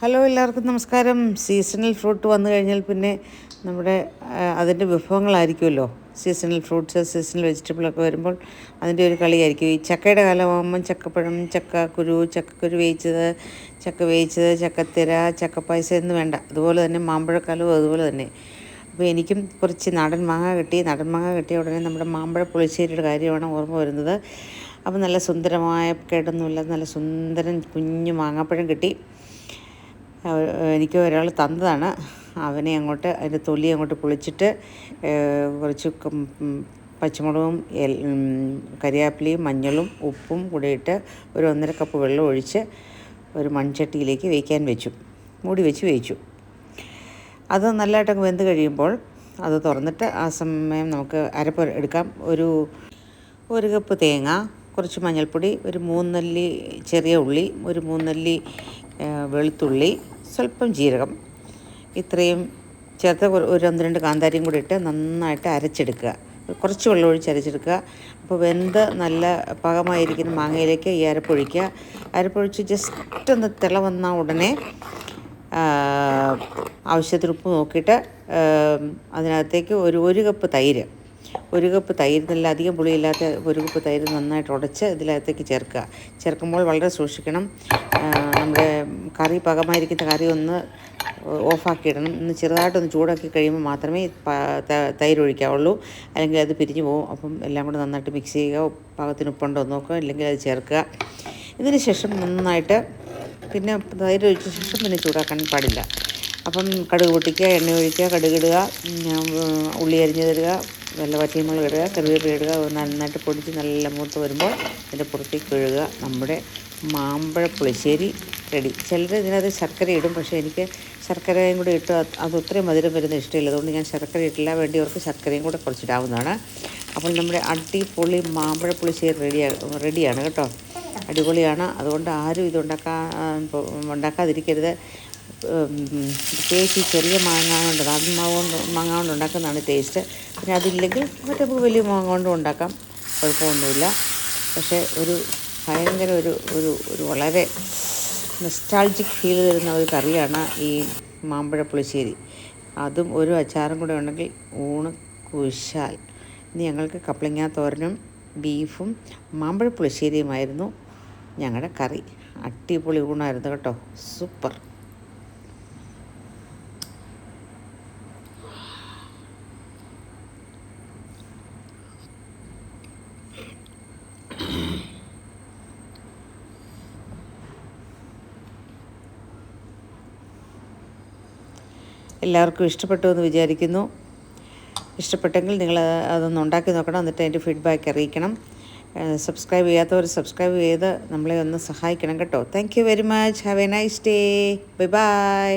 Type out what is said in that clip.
Hello എല്ലാവർക്കും നമസ്കാരം. Seasonal fruit വന്നു കഴിഞ്ഞാൽ പിന്നെ നമ്മുടെ അതിന്റെ വിഭവങ്ങളായിരിക്കുമല്ലോ. സീസണൽ ഫ്രൂട്ട്സ് സീസണൽ വെജിറ്റബിളൊക്കെ വരുമ്പോൾ അതിന്റെ ഒരു കളിയായിരിക്കും. ഈ ചക്കയുടെ കാലമാകുമ്പം ചക്കപ്പഴം ചക്ക കുരു ചക്കക്കുരു വേവിച്ചത് ചക്ക വേവിച്ചത് ചക്കത്തിര ചക്കപ്പായസം എന്ന് വേണ്ട. അതുപോലെ തന്നെ മാമ്പഴക്കാലവും അതുപോലെ തന്നെ. അപ്പോൾ എനിക്കും കുറച്ച് നാടൻ മാങ്ങ കിട്ടി. നാടൻ മാങ്ങ കിട്ടിയ ഉടനെ നമ്മുടെ മാമ്പഴ പുളിശ്ശേരിയുടെ കാര്യമാണ് ഓർമ്മ വരുന്നത്. അപ്പോൾ നല്ല സുന്ദരമായ കേടൊന്നുമില്ല നല്ല സുന്ദരൻ കുഞ്ഞു മാങ്ങാപ്പഴം കിട്ടി. എനിക്ക് ഒരാൾ തന്നതാണ്. അവനെ അങ്ങോട്ട് അതിന്റെ തൊലി അങ്ങോട്ട് പൊളിച്ചിട്ട് കുറച്ച് പച്ചമുളകും കരിയാപ്പിലയും മഞ്ഞളും ഉപ്പും കൂടെ ഇട്ട് ഒരു ഒന്നര കപ്പ് വെള്ളം ഒഴിച്ച് ഒരു മൺചട്ടിയിലേക്ക് വേവിക്കാൻ വെച്ചു. മൂടി വെച്ച് വേവിച്ചു. അത് നല്ലതായിട്ടങ്ങ് വെന്ത് കഴിയുമ്പോൾ അത് തുറന്നിട്ട് ആ സമയം നമുക്ക് അരപ്പ് എടുക്കാം. ഒരു ഒരു കപ്പ് തേങ്ങ കുറച്ച് മഞ്ഞൾപ്പൊടി ഒരു മൂന്നല്ലി ചെറിയ ഉള്ളി ഒരു മൂന്നല്ലി വെളുത്തുള്ളി സ്വല്പം ജീരകം. ഇത്രയും ചേർത്ത് ഒരു ഒന്ന് രണ്ട് കാന്താരിയും കൂടി ഇട്ട് നന്നായിട്ട് അരച്ചെടുക്കുക. കുറച്ച് വെള്ളം ഒഴിച്ച് അരച്ചെടുക്കുക. അപ്പോൾ വെന്ത് നല്ല പാകമായിരിക്കുന്ന മാങ്ങയിലേക്ക് ഈ അരപ്പൊഴിക്കുക. അരപ്പൊഴിച്ച് ജസ്റ്റ് ഒന്ന് തിള വന്ന ഉടനെ ആവശ്യത്തിന് ഉപ്പ് നോക്കിയിട്ട് അതിനകത്തേക്ക് ഒരു ഒരു കപ്പ് തൈര് ഒരു കപ്പ് തൈര് നല്ല അധികം പുളിയില്ലാത്ത ഒരു കപ്പ് തൈര് നന്നായിട്ട് ഉടച്ച് ഇതിനകത്തേക്ക് ചേർക്കുക. ചേർക്കുമ്പോൾ വളരെ സൂക്ഷിക്കണം. നമ്മുടെ കറി പകമായിരിക്കുന്ന കറി ഒന്ന് ഓഫാക്കിയിടണം. ഒന്ന് ചെറുതായിട്ടൊന്ന് ചൂടാക്കി കഴിയുമ്പോൾ മാത്രമേ തൈര് ഒഴിക്കാവുള്ളൂ. അല്ലെങ്കിൽ അത് പിരിഞ്ഞു പോകും. അപ്പം എല്ലാം കൂടെ നന്നായിട്ട് മിക്സ് ചെയ്യുക. പാകത്തിന് ഉപ്പുണ്ടോ നോക്കുക. അല്ലെങ്കിൽ അത് ചേർക്കുക. ഇതിന് ശേഷം നന്നായിട്ട് പിന്നെ തൈര് ഒഴിച്ച ശേഷം പിന്നെ ചൂടാക്കാൻ പാടില്ല. അപ്പം കടുക് പൊട്ടിക്കുക എണ്ണ ഒഴിക്കുക കടുകിടുക ഉള്ളി അരിഞ്ഞു തരിക നല്ല വറ്റിമുളക് ഇടുക കറിവേപ്പില ഇടുക നന്നായിട്ട് പൊടിച്ച് നല്ല മൂത്ത് വരുമ്പോൾ അതിന്റെ പുറത്തേക്ക് കഴുകുക. നമ്മുടെ മാമ്പഴ പുളിശ്ശേരി റെഡി. ചിലർ ഇതിനകത്ത് ശർക്കര ഇടും പക്ഷേ എനിക്ക് ശർക്കരയും കൂടി ഇട്ട് അത് അത്രയും മധുരം വരുന്ന ഇഷ്ടമില്ല. അതുകൊണ്ട് ഞാൻ ശർക്കര ഇട്ടില്ല. വേണ്ടി അവർക്ക് ശർക്കരയും കൂടെ കുറച്ചിടാവുന്നതാണ്. അപ്പോൾ നമ്മുടെ അടിപൊളി മാമ്പഴ പുളിശ്ശേരി റെഡി റെഡിയാണ് കേട്ടോ. അടിപൊളിയാണ്. അതുകൊണ്ട് ആരും ഇതുണ്ടാക്കാൻ ഉണ്ടാക്കാതിരിക്കരുത്. പ്രത്യേകിച്ച് ചെറിയ മാങ്ങ കൊണ്ട് നാടൻ മാങ്ങ കൊണ്ട് മാങ്ങ കൊണ്ട് ഉണ്ടാക്കുന്നതാണ് ടേസ്റ്റ്. പിന്നെ അതില്ലെങ്കിൽ മറ്റേ വലിയ മാങ്ങ കൊണ്ടും ഉണ്ടാക്കാം. കുഴപ്പമൊന്നുമില്ല. പക്ഷേ ഒരു ഭയങ്കര ഒരു ഒരു ഒരു വളരെ നെസ്റ്റാൾജിക് ഫീൽ തരുന്ന ഒരു കറിയാണ് ഈ മാമ്പഴ പുളിശ്ശേരി. അതും ഒരു അച്ചാറും കൂടെ ഉണ്ടെങ്കിൽ ഊണ് കുശാൽ ഇനി ഞങ്ങൾക്ക് കപ്ലിങ്ങ തോരനും ബീഫും മാമ്പഴ പുളിശ്ശേരിയുമായിരുന്നു ഞങ്ങളുടെ കറി. അടിപൊളി ഊണായിരുന്നു കേട്ടോ. സൂപ്പർ. എല്ലാവർക്കും ഇഷ്ടപ്പെട്ടു എന്ന് വിചാരിക്കുന്നു. ഇഷ്ടപ്പെട്ടെങ്കിൽ നിങ്ങൾ അതൊന്ന് ഉണ്ടാക്കി നോക്കണം എന്നിട്ട് അതിന്റെ ഫീഡ്ബാക്ക് അറിയിക്കണം. സബ്സ്ക്രൈബ് ചെയ്യാത്തവർ സബ്സ്ക്രൈബ് ചെയ്ത് നമ്മളെ ഒന്ന് സഹായിക്കണം കേട്ടോ. Thank you very much have a nice day bye bye